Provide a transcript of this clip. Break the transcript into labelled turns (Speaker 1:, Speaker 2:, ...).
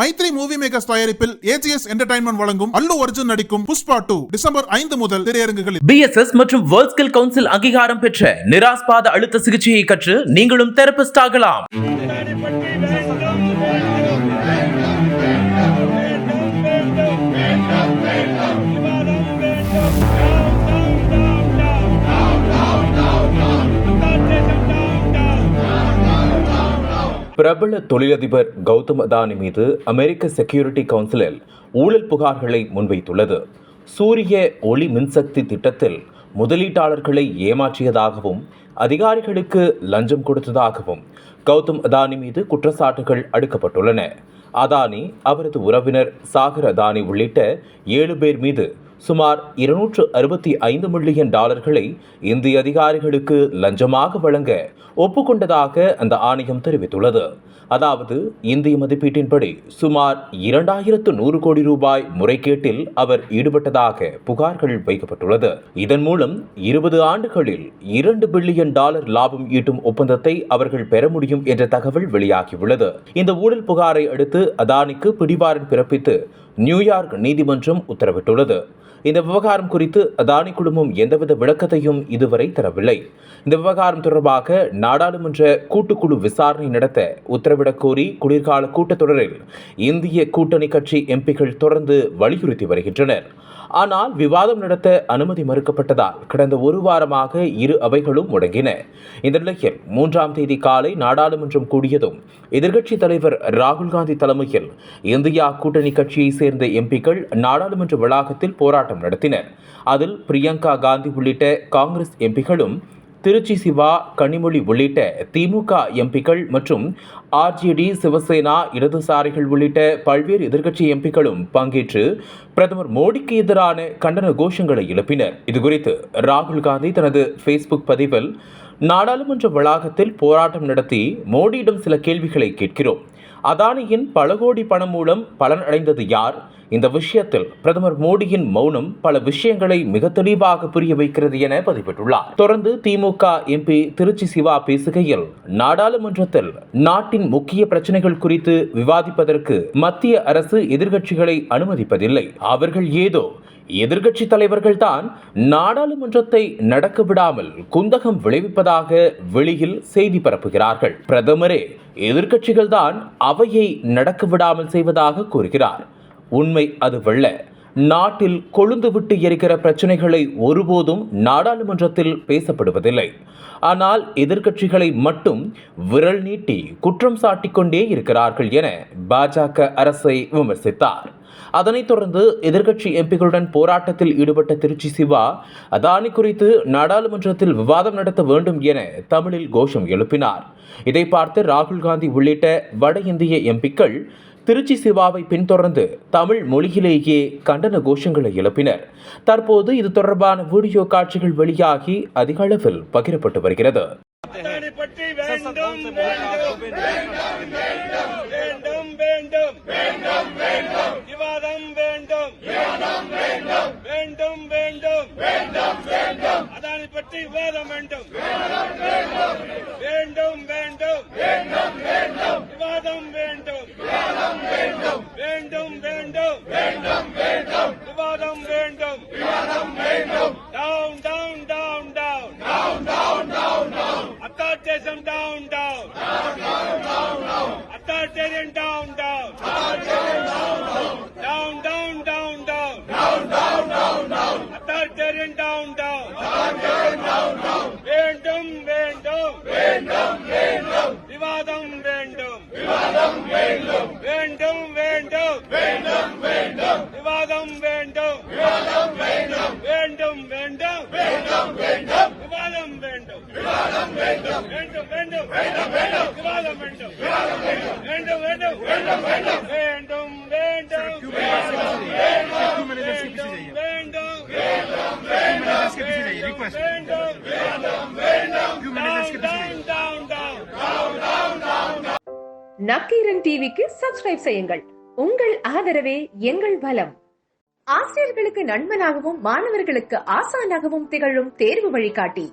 Speaker 1: Maithri movie makers தயாரிப்பில் AGS entertainment வழங்கும் அல்லு அர்ஜுன் நடிக்கும் புஷ்பா டூ டிசம்பர் ஐந்து முதல் திரையரங்குகளில்.
Speaker 2: பிஎஸ்எஸ் மற்றும் வேர்ல்ட் ஸ்கில் கவுன்சில் அங்கீகாரம் பெற்ற நிராஸ்பாத அழுத்த சிகிச்சையை கற்று நீங்களும் தெரபிஸ்ட் ஆகலாம் பிரபல தொழிலதிபர் கௌதம் அதானி மீது அமெரிக்க செக்யூரிட்டி கவுன்சிலில் ஊழல் புகார்களை முன்வைத்துள்ளது. சூரிய ஒளி மின்சக்தி திட்டத்தில் முதலீட்டாளர்களை ஏமாற்றியதாகவும் அதிகாரிகளுக்கு லஞ்சம் கொடுத்ததாகவும் கௌதம் அதானி மீது குற்றச்சாட்டுகள் அடுக்கப்பட்டுள்ளன. அதானி அவரது உறவினர் சாகர் அதானி உள்ளிட்ட ஏழு பேர் மீது சுமார் இருநூற்று அறுபத்தி ஐந்து மில்லியன் டாலர்களை இந்திய அதிகாரிகளுக்கு லஞ்சமாக வழங்க ஒப்புக்கொண்டதாக அந்த ஆணையம் தெரிவித்துள்ளது. அதாவது இந்திய மதிப்பீட்டின்படி சுமார் இரண்டாயிரத்து நூறு கோடி ரூபாய் முறைகேட்டில் அவர் ஈடுபட்டதாக புகார்கள் வைக்கப்பட்டுள்ளது. இதன் மூலம் இருபது ஆண்டுகளில் இரண்டு பில்லியன் டாலர் லாபம் ஈட்டும் ஒப்பந்தத்தை அவர்கள் பெற முடியும் என்ற தகவல் வெளியாகியுள்ளது. இந்த ஊழல் புகாரை அடுத்து அதானிக்கு பிடிவாரன் பிறப்பித்து நியூயார்க் நீதிமன்றம் உத்தரவிட்டுள்ளது. இந்த விவகாரம் குறித்து அதானி குழுமம் எந்தவித விளக்கத்தையும் இதுவரை தரவில்லை. இந்த விவகாரம் தொடர்பாக நாடாளுமன்ற கூட்டுக்குழு விசாரணை நடத்த உத்தரவிடக் கோரி குளிர்கால கூட்டத்தொடரில் இந்திய கூட்டணி கட்சி எம்பிக்கள் தொடர்ந்து வலியுறுத்தி வருகின்றனர். ஆனால் விவாதம் நடத்த அனுமதி மறுக்கப்பட்டதால் கடந்த ஒரு வாரமாக இரு அவைகளும் முடங்கின. இந்த நிலையில் மூன்றாம் தேதி காலை நாடாளுமன்றம் கூடியதும் எதிர்க்கட்சித் தலைவர் ராகுல் காந்தி தலைமையில் இந்தியா கூட்டணி கட்சியை சேர்ந்த எம்பிக்கள் நாடாளுமன்ற வளாகத்தில் போராட்டம் நடத்தினர். அதில் பிரியங்கா காந்தி உள்ளிட்ட காங்கிரஸ் எம்பிக்களும் திருச்சி சிவா கனிமொழி உள்ளிட்ட திமுக எம்பிக்கள் மற்றும் ஆர்ஜேடி சிவசேனா இடதுசாரிகள் உள்ளிட்ட பல்வேறு எதிர்க்கட்சி எம்பிக்களும் பங்கேற்று பிரதமர் மோடிக்கு எதிரான கண்டன கோஷங்களை எழுப்பினர். இதுகுறித்து ராகுல் காந்தி தனது ஃபேஸ்புக் பதிவில் நாடாளுமன்ற வளாகத்தில் போராட்டம் நடத்தி மோடியிடம் சில கேள்விகளை கேட்கிறோம். அதானியின் பல கோடி பணம் மூலம் பலன் அடைந்தது யார்? இந்த விஷயத்தில் பிரதமர் மோடியின் மௌனம் பல விஷயங்களை மிக தெளிவாக புரிய வைக்கிறது என பதிவிட்டுள்ளார். தொடர்ந்து திமுக எம்பி திருச்சி சிவா பேசுகையில் நாடாளுமன்றத்தில் நாட்டின் முக்கிய பிரச்சனைகள் குறித்து விவாதிப்பதற்கு மத்திய அரசு எதிர்கட்சிகளை அனுமதிப்பதில்லை. அவர்கள் ஏதோ எதிர்க்கட்சி தலைவர்கள் தான் நாடாளுமன்றத்தை நடக்க விடாமல் குந்தகம் விளைவிப்பதாக வெளியில் செய்தி பரப்புகிறார்கள். பிரதமரே எதிர்க்கட்சிகள் தான் அவையை நடக்க விடாமல் செய்வதாக கூறுகிறார். உண்மை அது வெள்ள. நாட்டில் கொழுந்து விட்டு எரிக்கிற பிரச்சனைகளை ஒருபோதும் நாடாளுமன்றத்தில் பேசப்படுவதில்லை. ஆனால் எதிர்க்கட்சிகளை மட்டும் விரல் நீட்டி குற்றம் சாட்டிக்கொண்டே இருக்கிறார்கள் என பாஜக அரசை விமர்சித்தார். அதனைத் தொடர்ந்து எதிர்க்கட்சி எம்பிகளுடன் போராட்டத்தில் ஈடுபட்ட திருச்சி சிவா அதானி குறித்து நாடாளுமன்றத்தில் விவாதம் நடத்த வேண்டும் என தமிழில் கோஷம் எழுப்பினார். இதை பார்த்து ராகுல் காந்தி உள்ளிட்ட வட இந்திய எம்பிக்கள் திருச்சி சிவாவை பின்தொடர்ந்து தமிழ் மொழியிலேயே கண்டன கோஷங்களை எழுப்பினர். தற்போது இது தொடர்பான வீடியோ காட்சிகள் வெளியாகி அதிக அளவில் பகிரப்பட்டு வருகிறது.
Speaker 3: அதானி பற்றி வேண்டும். வேண்டும் வேண்டும் வேண்டும் வேண்டும். விவாதம் வேண்டும். வேண்டும் வேண்டும். வேண்டும் அதானி பற்றி விவாதம் வேண்டும். வேண்டும் வேண்டும். விவாதம் வேண்டும். வேண்டும் வேண்டும். விவாதம் வேண்டும். Down down down Down, down. Down, down, down, down. Authoritarian down. வேண்டும். வேண்டும் வேண்டும். வேண்டும். வேண்டும் விவாதம் வேண்டும் விவாதம் வேண்டும் வேண்டும். வேண்டும். வேண்டும். வேண்டும். வேண்டும் வேண்டும்.
Speaker 4: நக்கீரன் டிவிக்கு சப்ஸ்கிரைப் செய்யுங்கள். உங்கள் ஆதரவே எங்கள் பலம். ஆசிரியர்களுக்கு நண்பனாகவும் மாணவர்களுக்கு ஆசானாகவும் திகழும் தேர்வு வழிகாட்டி.